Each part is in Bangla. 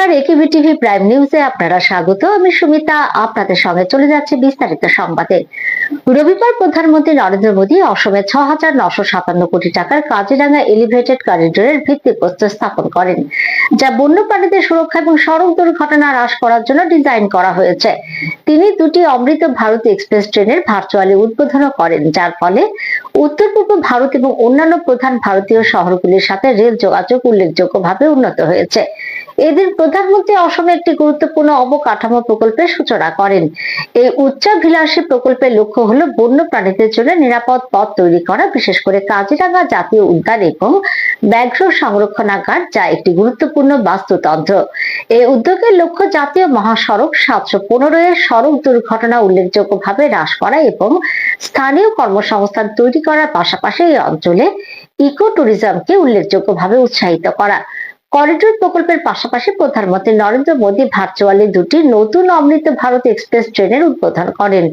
নমস্কার একিভি টিভি প্রাইম নিউজে আপনারা স্বাগত। আমি সুমিতা, আপনাদের সঙ্গে চলে যাচ্ছে বিস্তারিত সংবাদে। রবিবার প্রধানমন্ত্রী নরেন্দ্র মোদী অসমে ছ হাজার নশো সাতান্ন কোটি টাকার কাজিরাঙ্গা এলিভেটেড করিডোরের ভিত্তিপ্রস্তর স্থাপন করেন, যা বন্যপ্রাণীদের সুরক্ষা এবং সড়ক দুর্ঘটনা হ্রাস করার জন্য ডিজাইন করা হয়েছে। তিনি দুটি অমৃত ভারত এক্সপ্রেস ট্রেনের ভার্চুয়ালি উদ্বোধনও করেন, যার ফলে উত্তর পূর্ব ভারত এবং অন্যান্য প্রধান ভারতীয় শহরগুলির সাথে রেল যোগাযোগ উল্লেখযোগ্যভাবে উন্নত হয়েছে। এদিন প্রধানমন্ত্রী অসমে একটি গুরুত্বপূর্ণ অবকাঠামো প্রকল্পের সূচনা করেন। এই উচ্চাভিলাষী প্রকল্পের লক্ষ্য হলো বন্য প্রাণীদের জন্য নিরাপদ পথ তৈরি করা, বিশেষ করে কাজিরাঙ্গা জাতীয় উদ্যান এবং ব্যাঘ্র সংরক্ষণাগার, যা একটি গুরুত্বপূর্ণ বাস্তুতন্ত্র। এই উদ্যোগের লক্ষ্য জাতীয় মহাসড়ক সাতশো পনেরো এর সড়ক দুর্ঘটনা উল্লেখযোগ্যভাবে হ্রাস করা এবং স্থানীয় কর্মসংস্থান তৈরি করার পাশাপাশি এই অঞ্চলে ইকো ট্যুরিজমকে উল্লেখযোগ্যভাবে উৎসাহিত করা। করিডোর প্রকল্পের পাশাপাশি প্রধানমন্ত্রী নরেন্দ্র মোদী ভার্চুয়ালি দুটি নতুন অমৃত ভারত এক্সপ্রেস ট্রেনের উদ্বোধন করেন।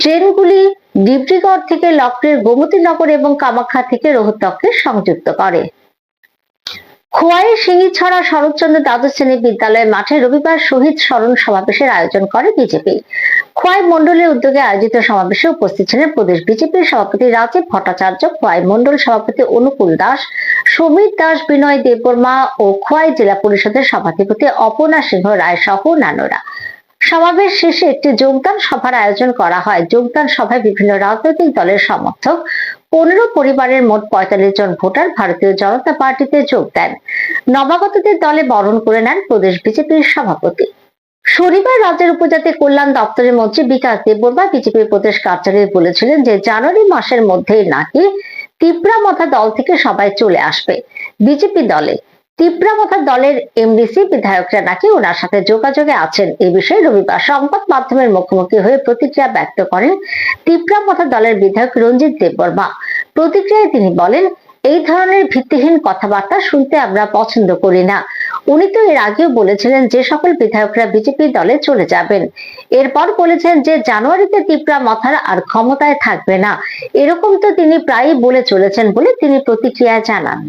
ট্রেনগুলি ডিব্রুগড় থেকে লক্ষ্ণের গোমতীনগর এবং কামাখ্যা থেকে রোহতককে সংযুক্ত করে। খোয়াই সিঙ্গিছড়া শরৎচন্দ্র দ্বাদশ শ্রেণি বিদ্যালয় মাঠে রবিবার শহীদ স্মরণ সমাবেশের আয়োজন করে বিজেপি। খোয়াই মন্ডলের উদ্যোগে আয়োজিত সমাবেশে উপস্থিত ছিলেন প্রদেশ বিজেপির সভাপতি রাজীব ভট্টাচার্য, খোয়াই মন্ডল সভাপতি অনুকূল দাস, সমীর দাস, বিনয় দেববর্মা ও খোয়াই জেলা পরিষদের সভাধিপতি অপর্ণা সিংহ রায় সহ অন্যান্যরা। সমাবেশ শেষে একটি যোগদান সভার আয়োজন করা হয়। যোগদান সভায় বিভিন্ন রাজনৈতিক দলের সমর্থক পনেরো পরিবারের মোট পঁয়তাল্লিশ জন ভোটার ভারতীয় জনতা পার্টিতে যোগ দেন। নবাগতদের দলে বরণ করে নেন প্রদেশ বিজেপির সভাপতি। শনিবার রাজ্যের উপজাতি কল্যাণ দপ্তরের মন্ত্রী বিকাশ দেববর্মা বিজেপির প্রদেশ কার্যালয়ে বলেছিলেন যে, জানুয়ারি মাসের মধ্যেই নাকি তিপ্রামথা দল থেকে সবাই চলে আসবে বিজেপি দলে। তিপ্রামথা দলের এমডিসি বিধায়করা নাকি ওনার সাথে যোগাযোগে আছেন এই বিষয়ে রবিবার সংবাদ মাধ্যমের মুখোমুখি হয়ে প্রতিক্রিয়া ব্যক্ত করেন তিপ্রামথা দলের বিধায়ক রঞ্জিত দেববর্মা। প্রতিক্রিয়ায় তিনি বলেন, এই ধরনের ভিত্তিহীন কথাবার্তা শুনতে আমরা পছন্দ করি না। উনি তো এর আগেও বলেছিলেন যে সকল বিধায়করা বিজেপি দলে চলে যাবেন। এরপর বলেছেন যে জানুয়ারিতে তিপ্রা মথার আর ক্ষমতায় থাকবে না। এরকম তো তিনি প্রায়ই বলে চলেছেন বলে তিনি প্রতিক্রিয়ায় জানান।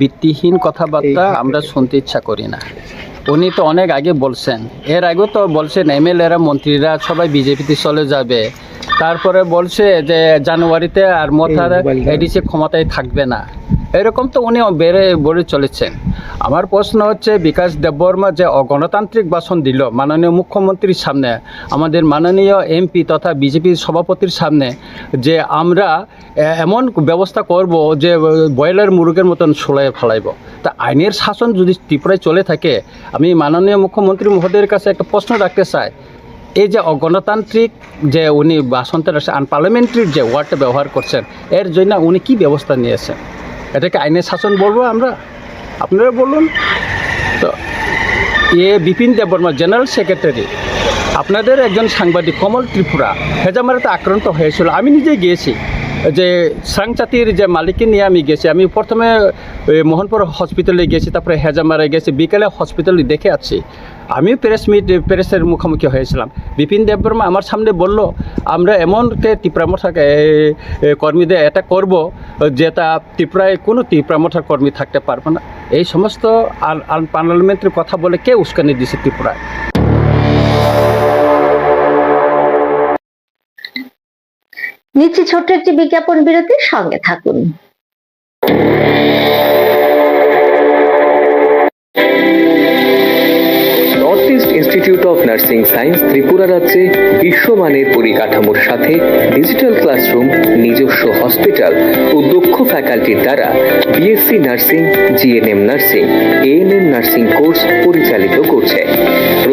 ভিত্তিহীন কথাবার্তা আমরা শুনতে ইচ্ছা করি না। উনি তো অনেক আগে বলছেন। এর আগে তো বলছেন এমএলএরা মন্ত্রীরা সবাই বিজেপিতে চলে যাবে। তারপরে বলছে যে জানুয়ারিতে আর মথার এডিসি ক্ষমতায় থাকবে না। এরকম তো উনি বেড়ে বলে চলেছেন। আমার প্রশ্ন হচ্ছে, বিকাশ দেববর্মা যে অগণতান্ত্রিক ভাষণ দিল মাননীয় মুখ্যমন্ত্রীর সামনে, আমাদের মাননীয় এমপি তথা বিজেপির সভাপতির সামনে, যে আমরা এমন ব্যবস্থা করব যে বয়লার মুরগের মতন সোলাই ফেলাইব। তা আইনের শাসন যদি ত্রিপুরায় চলে থাকে, আমি মাননীয় মুখ্যমন্ত্রী মহোদয়ের কাছে একটা প্রশ্ন রাখতে চাই। এই যে অগণতান্ত্রিক যে উনি ভাষণটা আনপার্লামেন্টারি যে ওয়ার্ডটা ব্যবহার করছেন, এর জন্য উনি কি ব্যবস্থা নিয়েছেন? এটাকে আইনের শাসন বলব আমরা। আপনারা বলুন। তো, এ বিপিন দেববর্মা জেনারেল সেক্রেটারি। আপনাদের একজন সাংবাদিক কমল ত্রিপুরা, হেজামারাতে আক্রান্ত হয়েছিল। আমি নিজে গিয়েছি। যে সাংচাতির যে মালিককে নিয়ে আমি গেছি, আমি প্রথমে মোহনপুর হসপিটালে গেছি, তারপরে হেজামারায় গেছি, বিকেলে হসপিটালে দেখে আছি আমি প্রেস মিট প্রেসের মুখোমুখি হয়েছিলাম। বিপিন দেববর্মা আমার সামনে বলল, আমরা এমনকে ত্রিপুরামঠাকে কর্মীদের এটা করব যেটা ত্রিপুরায়, কোনো ত্রিপুরামঠার কর্মী থাকতে পারবে না। এই সমস্ত পার্লামেন্টের কথা বলে কে উস্কানি দিছে ত্রিপুরায়? নিচ্ছি ছোট্ট একটি বিজ্ঞাপন বিরতির সঙ্গে থাকুন। Institute of nursing science Tripura রাজ্যে বিশ্বমানের পরিকাঠামোর সাথে ডিজিটাল ক্লাসরুম নিজস্ব হসপিটাল ও দক্ষ ফ্যাকাল্টির দ্বারা BSc nursing GNM nursing ANM nursing course পরিচালিত করছে।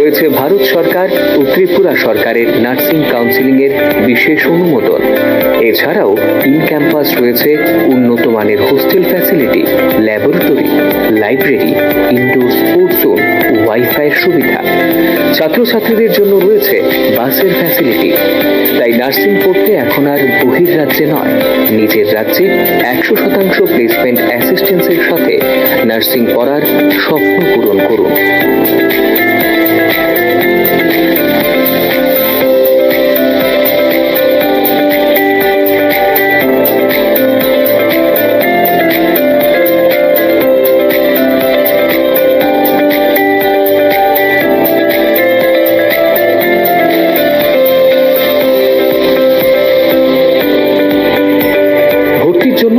রয়েছে ভারত সরকার ও ত্রিপুরা সরকারের নার্সিং কাউন্সিলিং এর বিশেষ অনুমোদন। এছাড়াও ইন ক্যাম্পাস রয়েছে উন্নত মানের hostel facility, laboratory, library, indoor sports zone ওয়াইফাইয়ের সুবিধা। ছাত্রছাত্রীদের জন্য রয়েছে বাসের ফ্যাসিলিটি। তাই নার্সিং পড়তে এখন আর বহির রাজ্যে নয়। নিজের রাজ্যে একশো শতাংশ প্লেসমেন্ট অ্যাসিস্ট্যান্সের সাথে নার্সিং পড়ার স্বপ্ন পূরণ করুন।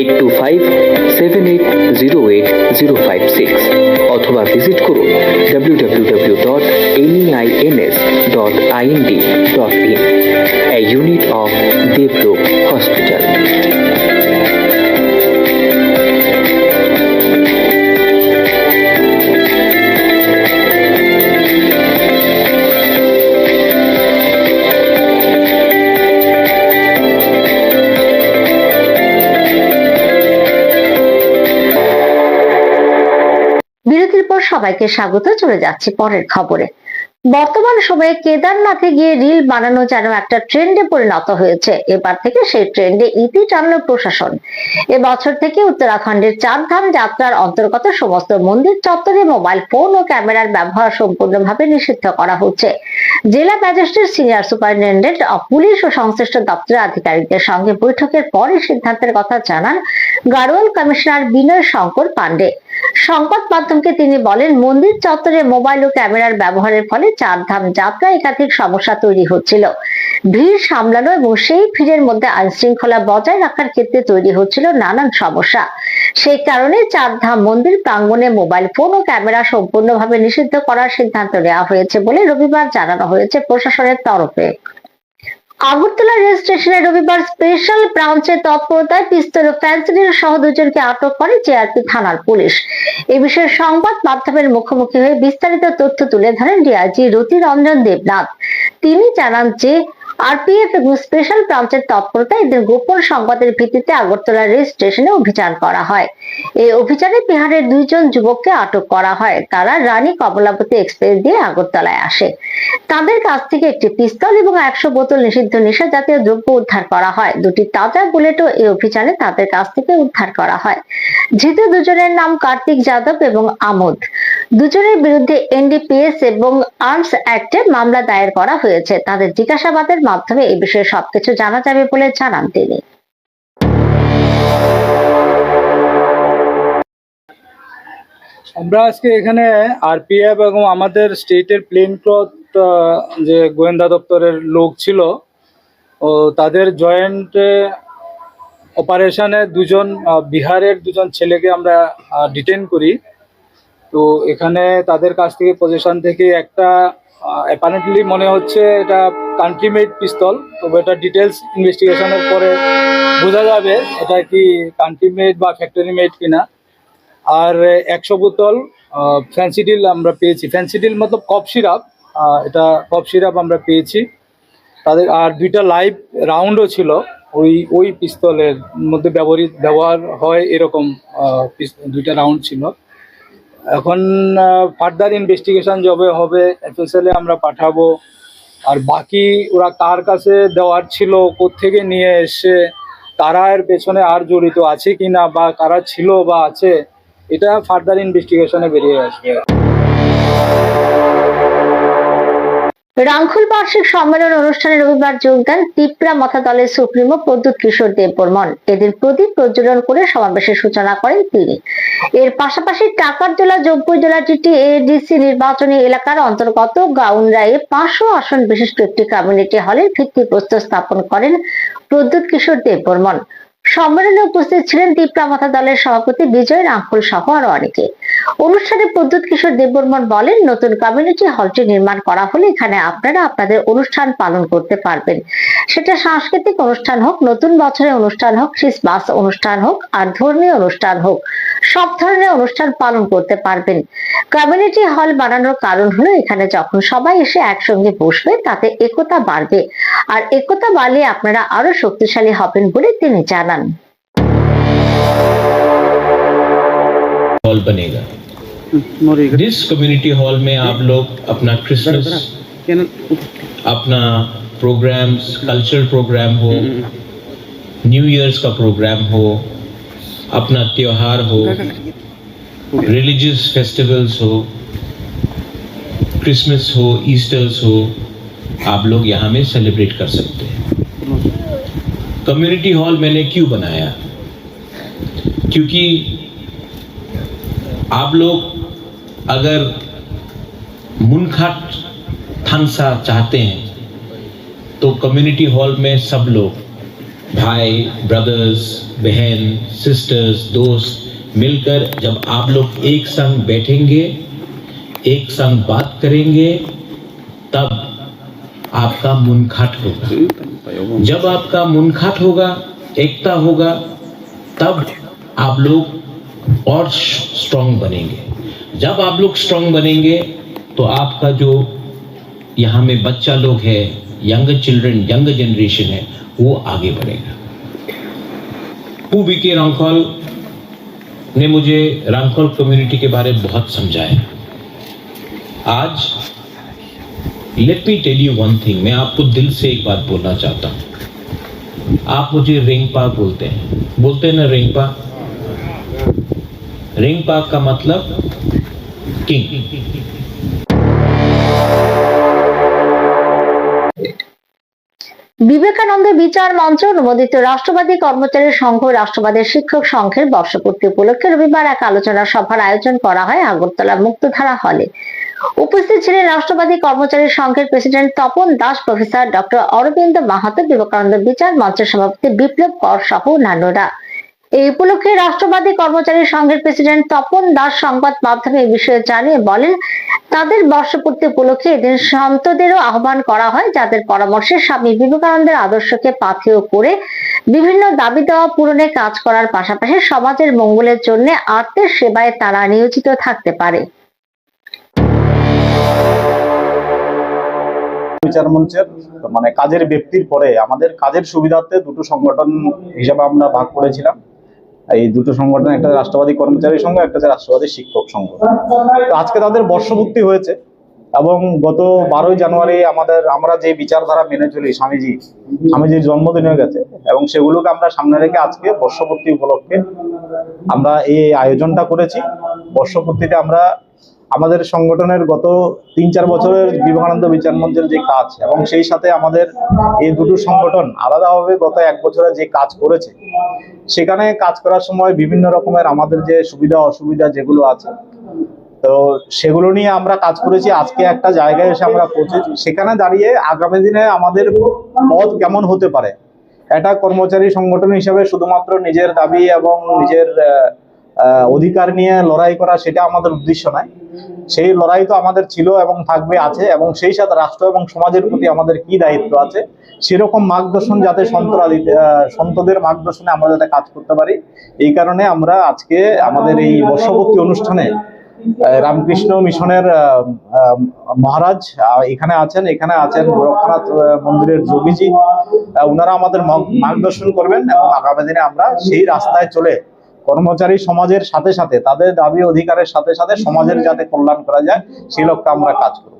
eight two five seven eight zero eight zero five six অথবা ভিজিট করুন W W W dot NEINS dot IND dot in a unit of Devlook সবাইকে স্বাগত। চলে যাচ্ছে পরের খবরে। বর্তমান সময়ে কেদারনাথে গিয়ে রিল বানানো যেন একটা ট্রেন্ডে পরিণত হয়েছে। এবার থেকে সেই ট্রেন্ডে ইতি টানল প্রশাসন। এবছর থেকে উত্তরাখণ্ডের চার ধাম যাত্রার অন্তর্গত সমস্ত মন্দির চত্বরে মোবাইল ফোন ও ক্যামেরার ব্যবহার সম্পূর্ণভাবে নিষিদ্ধ করা হচ্ছে। জেলা magistrate senior superintendent of police ও সংশ্লিষ্ট দপ্তরের আধিকারিকদের সঙ্গে বৈঠকের পরে সিদ্ধান্তের কথা জানান গাড়োয়াল কমিশনার বিনয় শঙ্কর পান্ডে সংবাদ মাধ্যমকে তিনি বলেন, মন্দির চত্বরে মোবাইল ও ক্যামেরার ব্যবহারের ফলে চারধাম যাত্রা একাধিক সমস্যা তৈরি হচ্ছিল। ভিড় সামলানো এবং সেই ভিড়ের মধ্যে আইন শৃঙ্খলা বজায় রাখার ক্ষেত্রে তৈরি হচ্ছিল নানান সমস্যা। সেই কারণে চারধাম মন্দির প্রাঙ্গনে মোবাইল ফোন ও ক্যামেরা সম্পূর্ণভাবে নিষিদ্ধ করার সিদ্ধান্ত নেওয়া হয়েছে বলে রবিবার জানানো হয়েছে প্রশাসনের তরফে। আগরতলা রেল স্টেশনে রবিবার স্পেশাল ব্রাঞ্চের তৎপরতায় পিস্তল ও ফ্যান্সিডিল সহ দুজনকে আটক করে জেআরপি থানার পুলিশ। এ বিষয়ে সংবাদ মাধ্যমের মুখোমুখি হয়ে বিস্তারিত তথ্য তুলে ধরেন ডিআইজি রতি রঞ্জন দেবনাথ। তিনি জানান যে আরপিএফ এবং স্পেশাল ব্রাঞ্চের তৎপরতায় এদের গোপন সংবাদের ভিত্তিতে আগরতলা রেল স্টেশনে অভিযান করা হয়। এই অভিযানে বিহারের দুইজন যুবককে আটক করা হয়। তারা রানী কমলাবতী এক্সপ্রেস দিয়ে আগরতলায় আসে। তাদের কাছ থেকে একটি পিস্তল এবং একশো বোতল নিষিদ্ধ নেশা জাতীয় দ্রব্য উদ্ধার করা হয়। দুটি তাজা বুলেটও এই অভিযানে তাদের কাছ থেকে উদ্ধার করা হয়। ধৃত দুজনের নাম কার্তিক যাদব এবং আমোদ। দুজনের বিরুদ্ধে এনডিপিএস এবং আর্মস অ্যাক্টে মামলা দায়ের করা হয়েছে। তাদের জিজ্ঞাসাবাদের মাধ্যমে এই বিষয়ে সবকিছু জানা যাবে বলে জানান তিনি। আমরা আজকে এখানে আরপিএফ এবং আমাদের স্টেটের প্লেন ক্লথ যে গোয়েন্দা দপ্তরের লোক ছিল, ও তাদের জয়েন্ট অপারেশনে দুজন বিহারের দুজন ছেলেকে আমরা ডিটেন করি। তো এখানে তাদের কাছ থেকে পজিশন থেকে একটা অ্যাপারেন্টলি মনে হচ্ছে এটা কান্ট্রি মেড পিস্তল তবে এটা ডিটেলস ইনভেস্টিগেশনের পরে বোঝা যাবে এটা কি কান্ট্রি মেড বা ফ্যাক্টরি মেড কিনা। আর একশো বোতল ফ্যান্সিডিল আমরা পেয়েছি। ফ্যান্সিডিল মতলব কফ সিরাপ এটা কফ সিরাপ আমরা পেয়েছি। তাদের, আর দুইটা লাইভ রাউন্ডও ছিল, ওই ওই পিস্তলের মধ্যে ব্যবহৃত, ব্যবহার হয় এরকম দুইটা রাউন্ড ছিল। এখন ফার্দার ইনভেস্টিগেশন যবে হবে এফএসএলে আমরা পাঠাবো। আর বাকি ওরা কার কাছে দেওয়ার ছিল থেকে নিয়ে এসে, তারা এর পেছনে আর জড়িত আছে কি না বা কারা ছিল বা আছে, এটা ফার্দার ইনভেস্টিগেশনে বেরিয়ে আসবে। রাংখুল বার্ষিক সম্মেলন অনুষ্ঠানে রবিবার যোগ দেন তিপ্রা মথা দলের সুপ্রিমো প্রদ্যুৎ কিশোর দেব বর্মন এদিন প্রদীপ প্রজ্বলন করে সমাবেশের সূচনা করেন তিনি। এর পাশাপাশি টাকার জেলা যোগ্য জেলা টিটি এডিসি নির্বাচনী এলাকার অন্তর্গত গাউনরায়ে পাঁচশো আসন বিশিষ্ট একটি কমিউনিটি হলের ভিত্তিপ্রস্তর স্থাপন করেন প্রদ্যুৎ কিশোর দেব বর্মন সম্মেলনে উপস্থিত ছিলেন তিপ্রামাথা দলের সভাপতি বিজয় রাঙ্কুল সহ আরও অনেকে। অনুষ্ঠানে প্রদ্যুৎ কিশোর দেববর্মন বলেন, নতুন কমিউনিটি হলটি নির্মাণ করা হলে এখানে আপনারা আপনাদের অনুষ্ঠান পালন করতে পারবেন। সেটা সাংস্কৃতিক অনুষ্ঠান হোক, নতুন বছরের অনুষ্ঠান হোক ক্রিসমাস অনুষ্ঠান হোক, আর ধর্মীয় অনুষ্ঠান হোক, সব ধরনের অনুষ্ঠান পালন করতে পারবেন। কমিউনিটি হল বানানোর কারণ হলো এখানে যখন সবাই এসে একসঙ্গে বসবে, তাতে একতা বাড়বে। আর একতা বাড়লে আপনারা আরও শক্তিশালী হবেন বলে তিনি জানান। हॉल बनेगा जिस कम्युनिटी हॉल में आप लोग अपना क्रिसमस अपना प्रोग्राम्स कल्चरल प्रोग्राम हो न्यू ईयर्स का प्रोग्राम हो अपना त्योहार हो रिलीजियस फेस्टिवल्स हो क्रिसमस हो ईस्टर्स हो आप लोग यहाँ में सेलिब्रेट कर सकते हैं कम्युनिटी हॉल मैंने क्यों बनाया? क्योंकि आप लोग अगर मुनखाट थानसा चाहते हैं तो कम्युनिटी हॉल में सब लोग, भाई, ब्रदर्स, बहन, सिस्टर्स, दोस्त, मिलकर जब आप लोग एक संग बैठेंगे, एक संग बात करेंगे, तब आपका मुनखाट होगा। जब आपका मुनखाट होगा, एकता होगा, तब आप लोग और स्ट्रांग बनेंगे। जब आप लोग स्ट्रांग बनेंगे तो आपका जो यहाँ में बच्चा लोग है यंग चिल्ड्रन यंग जनरेशन है, वो आगे बढ़ेगा। पू बी के रामखोल ने मुझे रामखोल कम्युनिटी के बारे में बहुत समझाया। आज let me tell you one thing मैं आपको दिल से एक बात बोलना चाहता हूँ आप मुझे रिंगपा बोलते हैं बोलते हैं ना रिंगपा रिंगपा का मतलब किंग বিবেকানন্দ বিচার মঞ্চ অনুমোদিত রাষ্ট্রবাদী কর্মচারী সংঘ ও রাষ্ট্রবাদী শিক্ষক সংঘের বর্ষপূর্তি উপলক্ষে রবিবার এক আলোচনা সভার আয়োজন করা হয় আগরতলা মুক্তধারা হলে উপস্থিত ছিলেন রাষ্ট্রবাদী কর্মচারী সংঘের president Tapan Das, professor doctor Arabinda Mahato, Vivekananda বিচার মঞ্চের সভাপতি বিপ্লব কর সহ অন্যান্যরা। এই উপলক্ষে রাষ্ট্রবাদী কর্মচারী সংঘের প্রেসিডেন্ট তপন দাস সংবাদ মাধ্যমে বিষয়ে জানিয়ে বলেন, তাদের বর্ষপূর্তি উপলক্ষে এদিন সন্তদেরও আহ্বান করা হয়, যাদের পরামর্শে স্বামী বিবেকানন্দের আদর্শকে পাথেয় করে বিভিন্ন দাবি দেওয়া পূরণে কাজ করার পাশাপাশি সমাজের মঙ্গলের জন্য আত্মের সেবায় তারা নিয়োজিত থাকতে পারে। মঞ্চের মানে কাজের ব্যক্তির পরে আমাদের কাজের সুবিধার্থে দুটো সংগঠন হিসাবে আমরা ভাগ করেছিলাম। এই দুটো সংগঠন, একটা রাষ্ট্রবাদী কর্মচারী সংঘ, একটা রাষ্ট্রবাদী শিক্ষক সংঘ। তো আজকে তাদের বর্ষপূর্তি হয়েছে এবং গত বারোই জানুয়ারি আমাদের, আমরা যে বিচারধারা মেনে চলি, স্বামীজি, স্বামীজির জন্মদিন হয়ে গেছে এবং সেগুলোকে আমরা সামনে রেখে আজকে বর্ষপূর্তি উপলক্ষে আমরা এই আয়োজনটা করেছি। বর্ষপূর্তিতে আমরা আমাদের সংগঠনের গত তিন চার বছরের বিবেকানন্দ বিচার মঞ্চের যে কাজ এবং সেই সাথে আমাদের এই দুটো সংগঠন আলাদাভাবে গত এক বছরে যে কাজ করেছে, সেখানে কাজ করার সময় বিভিন্ন রকমের আমাদের যে সুবিধা অসুবিধা যেগুলো আছে, তো সেগুলো নিয়ে আমরা কাজ করেছি। আজকে একটা জায়গায় এসে আমরা পৌঁছেছি। সেখানে দাঁড়িয়ে আগামী দিনে আমাদের পথ কেমন হতে পারে? একটা কর্মচারী সংগঠন হিসেবে শুধুমাত্র নিজের দাবি এবং নিজের অধিকার নিয়ে লড়াই করা সেটা আমাদের উদ্দেশ্য নয়। সেই লড়াই তো আমাদের ছিল এবং থাকবে, আছে এবং সেই সাথে রাষ্ট্র এবং সমাজের প্রতি আমাদের কি দায়িত্ব আছে, সেরকম মার্গদর্শন যাতে সন্তরা দিতে সন্তদের মার্গদর্শনে আমরা যাতে কাজ করতে পারি। এই কারণে আমরা আজকে আমাদের এই বর্ষবর্তী অনুষ্ঠানে রামকৃষ্ণ মিশনের মহারাজ এখানে আছেন এখানে আছেন গোরক্ষনাথ মন্দিরের যোগীজি। ওনারা আমাদের মার্গদর্শন করবেন এবং আগামী দিনে আমরা সেই রাস্তায় চলে কর্মচারী সমাজের সাথে সাথে, তাদের দাবি অধিকারের সাথে সাথে সমাজের যাতে কল্যাণ করা যায়, সেই লক্ষ্যে আমরা কাজ করব।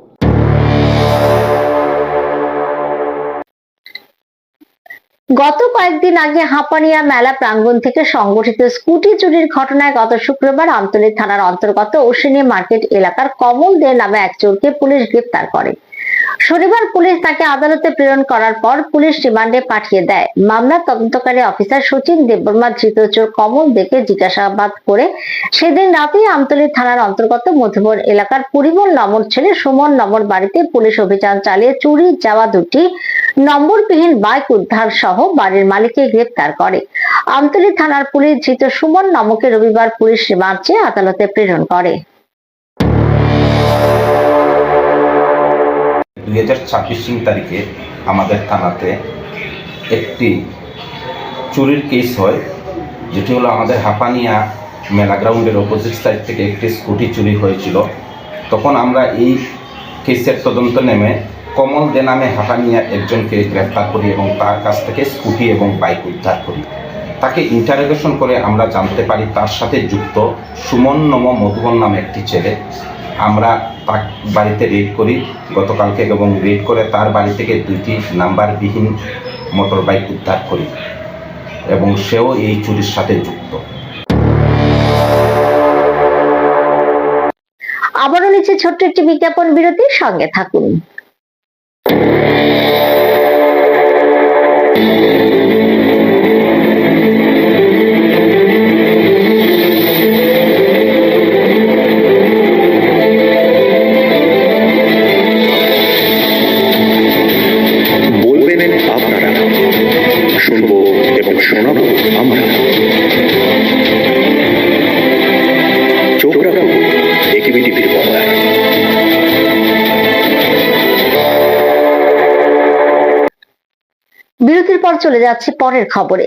গত কয়েকদিন আগে হাঁপানিয়া মেলা প্রাঙ্গণ থেকে সংগঠিত স্কুটি চুরির ঘটনায় গত শুক্রবার আমতলী থানার অন্তর্গত ওসিনী মার্কেট এলাকার কমল দে নামে এক চোরকে পুলিশ গ্রেপ্তার করে। শনিবার পুলিশ তাকে আদালতে প্রেরণ করার পর পুলিশ রিমান্ডে পাঠিয়ে দেয়। মামলার তদন্তকারী অফিসার সচিন দেববর্মা ধৃত চোর কমল দেকে জিজ্ঞাসাবাদ করে সেদিন রাতেই আমতলী থানার অন্তর্গত মধুবন এলাকার পরিমল নমর ছেলে সুমন নমর বাড়িতে পুলিশ অভিযান চালিয়ে চুরি যাওয়া দুটি নম্বরবিহীন বাইক উদ্ধার সহ বাড়ির মালিককে গ্রেপ্তার করে। আমতলী থানার পুলিশ ধৃত সুমন নমকে রবিবার পুলিশ চেয়ে আদালতে প্রেরণ করে। দুই হাজার ছাব্বিশ তারিখে আমাদের থানাতে একটি চুরির কেস হয়, যেটি হলো আমাদের হাঁপানিয়া মেলা গ্রাউন্ডের অপোজিট সাইড থেকে একটি স্কুটি চুরি হয়েছিল। তখন আমরা এই কেসের তদন্ত নেমে কমল দে নামে হাঁপানিয়া একজনকে গ্রেফতার করি এবং তার কাছ থেকে স্কুটি এবং বাইক উদ্ধার করি। তাকে ইন্টারোগেশন করে আমরা জানতে পারি তার সাথে যুক্ত সুমন নম মধুবন নামে একটি ছেলে। আমরা তার বাড়িতে রেড করি। গতকালকে এবং রেড করে তার বাড়ি থেকে দুইটি নাম্বারবিহীন মোটর বাইক উদ্ধার করি এবং সেও এই চুরির সাথে যুক্ত। আবারও নিচে ছোট্ট একটি বিজ্ঞাপন বিরতির সঙ্গে থাকুন। বিরতির পর চলে যাচ্ছে পরের খবরে।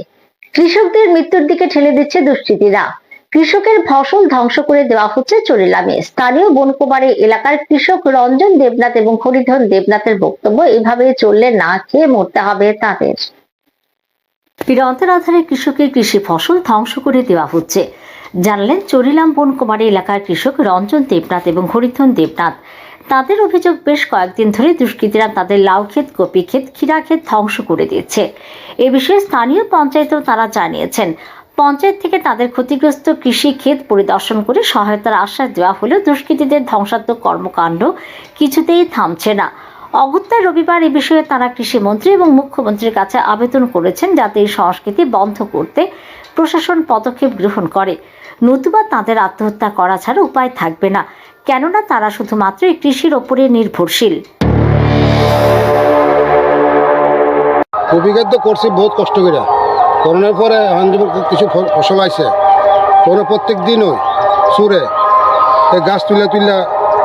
কৃষকদের মৃত্যুর দিকে ঠেলে দিচ্ছে দুষ্কৃতীরা। কৃষকের ফসল ধ্বংস করে দেওয়া হচ্ছে চরিলামে স্থানীয় বনকুমারে এলাকার কৃষক রঞ্জন দেবনাথ এবং হরিধন দেবনাথের বক্তব্য এভাবে চললে না খেয়ে মরতে হবে তাদের। ফিরন্তের আধারে কৃষকের কৃষি ফসল ধ্বংস করে দেওয়া হচ্ছে। জানলেন চরিলাম বনকুমারী এলাকার কৃষক রঞ্জন দেবনাথ এবং হরিধন দেবনাথ। তাদের অভিযোগ বেশ কয়েকদিন ধরে দুষ্কৃতীরা তাদের লাউ ক্ষেত, কপি ক্ষেত, ক্ষীরা ক্ষেত ধ্বংস করে দিচ্ছে এ বিষয়ে স্থানীয় পঞ্চায়েতেও তারা জানিয়েছেন, পঞ্চায়েত থেকে তাদের ক্ষতিগ্রস্ত কৃষি ক্ষেত পরিদর্শন করে সহায়তার আশ্বাস দেওয়া হলেও দুষ্কৃতীদের ধ্বংসাত্মক কর্মকাণ্ড কিছুতেই থামছে না। অগত্যার রবিবার এ বিষয়ে তারা কৃষিমন্ত্রী এবং মুখ্যমন্ত্রীর কাছে আবেদন করেছেন যাতে এই সংস্কৃতি বন্ধ করতে প্রশাসন পদক্ষেপ গ্রহণ করে। নতুবা তাদের আত্মহত্যা করা ছাড়া উপায় থাকবে না। কেননা তারা শুধুমাত্র এই কৃষির ওপরে নির্ভরশীল। কপিঘাত তো করছি বহুত কষ্ট করে। করোনার পরে কিছু ফসল আইছে। করোনা প্রত্যেক দিন ওই সুরে গাছ তুলে তুলে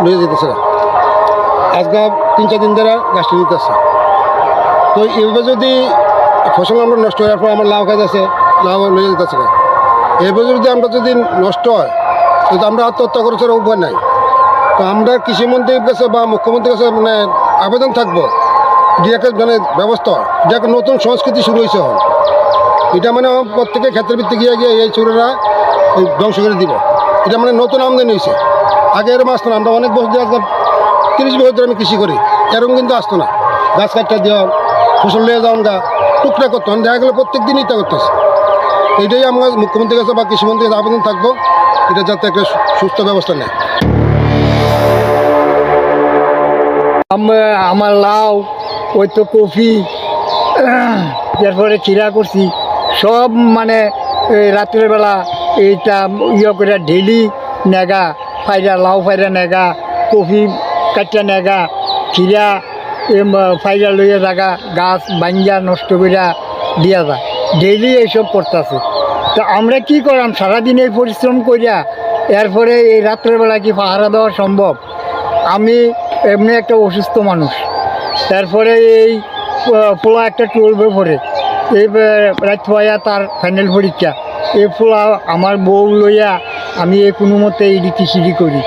লয়ে যেতেছে। আজকে তিন চার দিন ধরে গাছটি দিতেছে। তো এইভাবে যদি ফসল আমরা নষ্ট হওয়ার পর আমার লাউ খাইতে আছে, লাউ লয়ে যেতেছে এভাবে যদি আমরা যদি নষ্ট হয় তো আমরা আত্মহত্যা করে উপায় নাই। তো আমরা কৃষিমন্ত্রীর কাছে বা মুখ্যমন্ত্রীর কাছে মানে আবেদন থাকব, যে একটা মানে ব্যবস্থা, যে একটা নতুন সংস্কৃতি শুরু হয়েছে এখন। এটা মানে প্রত্যেকের ক্ষেত্রে ভিত্তি গিয়ে গিয়ে এই চোরেরা ধ্বংস করে দিব। এটা মানে নতুন আমদানি হয়েছে। আগে এরকম আসতো আমরা অনেক বছর আজকে তিরিশ বছর ধরে আমি কৃষি করি, এরকম কিন্তু আসতো না। গাছ কাটটা দেওয়া, ফসল নিয়ে যাওয়ান গা টুকরা করতো দেখা গেলো প্রত্যেক দিনই এটা করতেছে এইটাই আমরা মুখ্যমন্ত্রীর কাছে বা কৃষিমন্ত্রীর কাছে আবেদন থাকব, এটা যাতে একটা সুস্থ ব্যবস্থা নেয়। আম- আমার লাউ, ওই তো কফি তারপরে চিরা করছি, সব মানে এই রাত্রের বেলা এইটা ইয়ে করে, ঢেলি, নেগা ফাইরা লাউ ফাইরা নেগা কফি কাটিয়া নেগা এম, ফাইরা লইয়া থাকা গাছ বাঞ্জা নষ্ট করিয়া দিয়া যায়। ডেইলি এইসব করতেছে। তো আমরা কি করাম? সারাদিন এই পরিশ্রম করিয়া এরপরে এই রাত্রের বেলা কি পাহারা দেওয়া সম্ভব? আমি এমনি একটা অসুস্থ মানুষ। তারপরে এই পোলা একটা টুয়েলভে পড়ে। এই রাত পাইয়া তার ফাইনাল পরীক্ষা। এই পোলা আমার বউ লইয়া আমি এই কোনো মতে ইডি টিসিডি করি।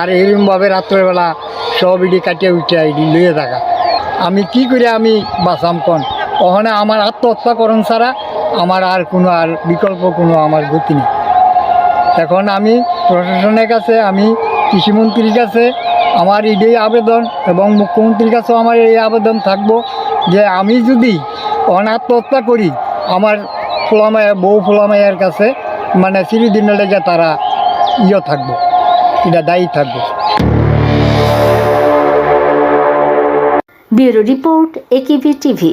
আর এরকমভাবে রাত্রেবেলা সব কাটিয়া উঠে ইডি লইয়া থাকা। আমি কি করে আমি বাঁচাম কন? ওখানে আমার আত্মহত্যা করণ ছাড়া আমার আর কোনো আর বিকল্প কোনো আমার গতি নেই। এখন আমি প্রশাসনের কাছে, আমি কৃষিমন্ত্রীর কাছে আমার এটাই আবেদন এবং মুখ্যমন্ত্রীর কাছেও আমার এই আবেদন থাকব যে আমি যদি অনাত্মহত্যা করি, আমার ফোলামায়া, বউ ফোলামায়ের কাছে মানে চিরদিনের লেগে তারা ইয়ে থাকব, এটা দায়ী থাকব। ব্যুরো রিপোর্ট একিভি টিভি।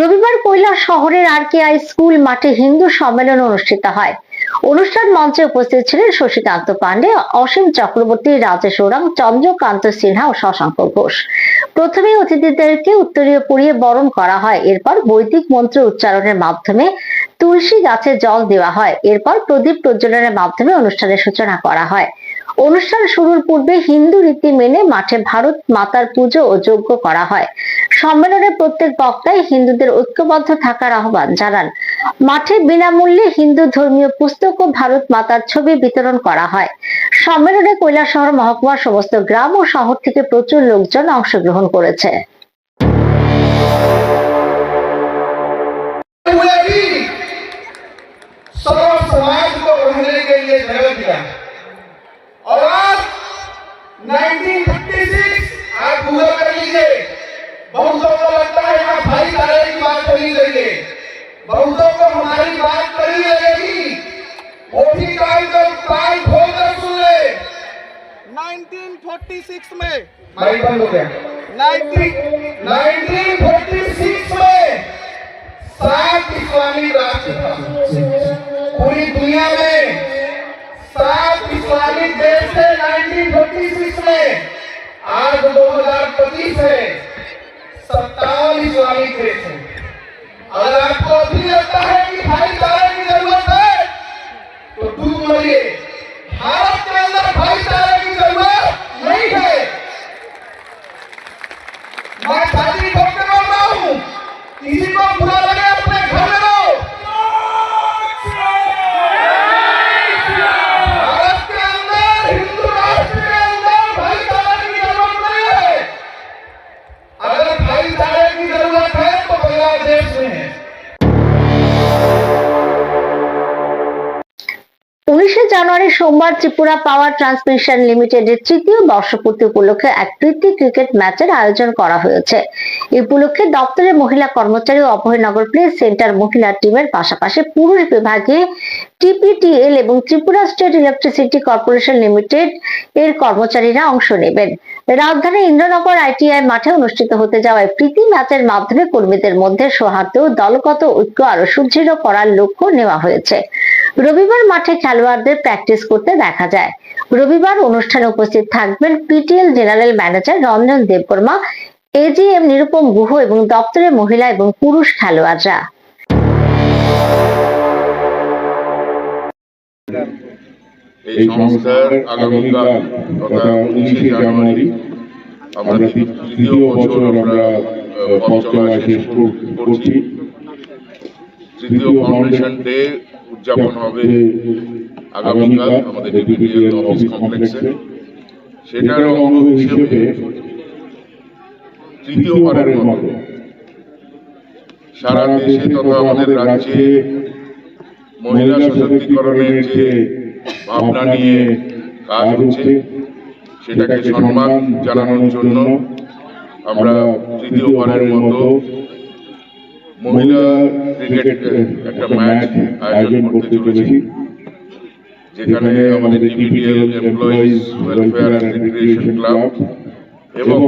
রবিবার কৈলাস শহরের আর কে আই স্কুল মাঠে হিন্দু সম্মেলন অনুষ্ঠিত হয়। অনুষ্ঠান মঞ্চে উপস্থিত ছিলেন শশীকান্ত পান্ডে, অসীম চক্রবর্তী রাজেশ ওরাং চন্দ্রকান্ত সিনহা ও শশাঙ্ক ঘোষ। প্রথমে অতিথিদেরকে উত্তরীয় পরিয়ে বরণ করা হয়। এরপর বৈদিক মন্ত্র উচ্চারণের মাধ্যমে তুলসী গাছে জল দেওয়া হয়। এরপর প্রদীপ প্রজ্বলনের মাধ্যমে অনুষ্ঠানের সূচনা করা হয়। অনুষ্ঠান শুরুর পূর্বে হিন্দু রীতি মেনে মাঠে ভারত মাতার পুজো ও যজ্ঞ করা হয় সম্মেলনে প্রত্যেক বক্তাই হিন্দুদের ঐক্যবদ্ধ থাকার আহ্বান জানান মাঠে বিনামূল্যে হিন্দু ধর্মীয় পুস্তক ও ভারত মাতার ছবি বিতরণ করা হয় সম্মেলনে কৈলাসহর মহকুমার সমস্ত গ্রাম ও শহর থেকে প্রচুর লোকজন অংশগ্রহণ করেছে हुए भी सर्व समाज को बढ़ने के लिए जगह दिया और आज 1956 आज पूरा कर लीजिए। बहुतों को लगता है यहाँ भाईचारे की बात करी गई है। बहुतों को हमारी बात करी लगेगी वो भी कान को कान खोलकर सुन ले। 1946 में भाई बंद हो गया। 1946 में सात इस्लामी राष्ट्र था पूरी दुनिया में सात इस्लामिक देश थे 1946 में। आज 2025 है। सत्तावन इस्लामिक देश है। अगर आपको अभी लगता है कि भाईचारे की ज़रूरत है तो डूब मरिए। भारत के अंदर भाईचारे সোমবার ত্রিপুরা পাওয়ার ট্রান্সমিশন লিমিটেডের তৃতীয় বর্ষপূর্তি উপলক্ষে এক প্রীতি ক্রিকেট ম্যাচের আয়োজন করা হয়েছে। এই উপলক্ষে দপ্তরের মহিলা কর্মচারী ও অভয়নগর প্লে সেন্টার মহিলা টিমের পাশাপাশি পুরুষ বিভাগে টিপিটিএল এবং Tripura State Electricity Corporation Limited এর কর্মচারীরা অংশ নেবেন। রাজধানী ইন্দ্রনগর আইটিআই মাঠে অনুষ্ঠিত হতে যাওয়ায় প্রীতি ম্যাচের মাধ্যমে কর্মীদের মধ্যে সৌহার্দ্য দলগত ঐক্য আরও সুদৃঢ় করার লক্ষ্য নেওয়া হয়েছে। রবিবার মাঠে খেলোয়াড়দের প্র্যাকটিস করতে দেখা যায়। রবিবার অনুষ্ঠানে উপস্থিত থাকবেন PTL general manager Ranjan Debbarma AGM Nirupam Guha এবং দপ্তরের মহিলা এবং পুরুষ খেলোয়াড়রা। এই সংস্থার আগামীকাল তথা উনিশে জানুয়ারি তৃতীয় বছর আমরা শেষ করছি, তৃতীয় ফাউন্ডেশন ডে উদযাপন হবে আগামীকাল আমাদের অফিস কমপ্লেক্সে সেটার অঙ্গ হিসেবে তৃতীয়বারের মতো সারা দেশে তথা আমাদের রাজ্যে মহিলা সশক্তিকরণের যে ভাবনা নিয়ে কাজ হচ্ছে সেটাকে সম্মান জানানোর জন্য আমরা তৃতীয়বারের মতো মহিলা ক্রিকেট একটা ম্যাচ আয়োজন করতে চলেছি। যেখানে আমাদের TPDL Employees Welfare and Recreation Club এবং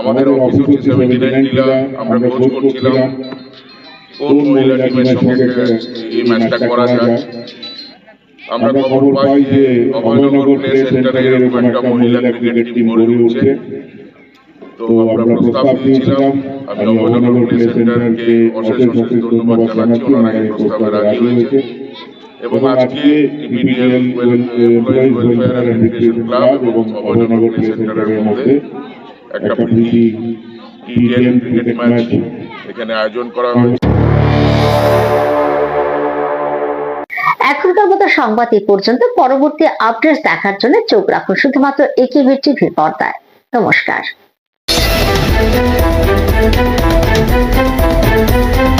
আমাদের অফিস হচ্ছে সেভেন্টি নাইন টিলা আমরা খোঁজ করছিলাম কোন মহিলা টিমের সঙ্গে এই ম্যাচটা করা যায়। আমরা খবর পাই যে অভয়নগর প্লে সেন্টারে এরকম একটা মহিলা ক্রিকেট টিম গড়ে উঠছে। তো আমরা প্রস্তাব দিয়েছিলাম। আমি অভয়নগর প্লে সেন্টারকে অশেষ অশেষ ধন্যবাদ জানাচ্ছি। ওনারা এই প্রস্তাবে রাজি হয়েছে। এবং আজকে TPDL Welfare and Education Club এবং অভয়নগর প্লে সেন্টারের মধ্যে একটা প্রীতি টিডিএল ক্রিকেট ম্যাচ এখানে আয়োজন করা হয়েছে। এখনকার মতো সংবাদ এই পর্যন্ত। পরবর্তী আপডেটস দেখার জন্য চোখ রাখুন শুধুমাত্র একিভি টিভির পর্দায়। নমস্কার। Thank you.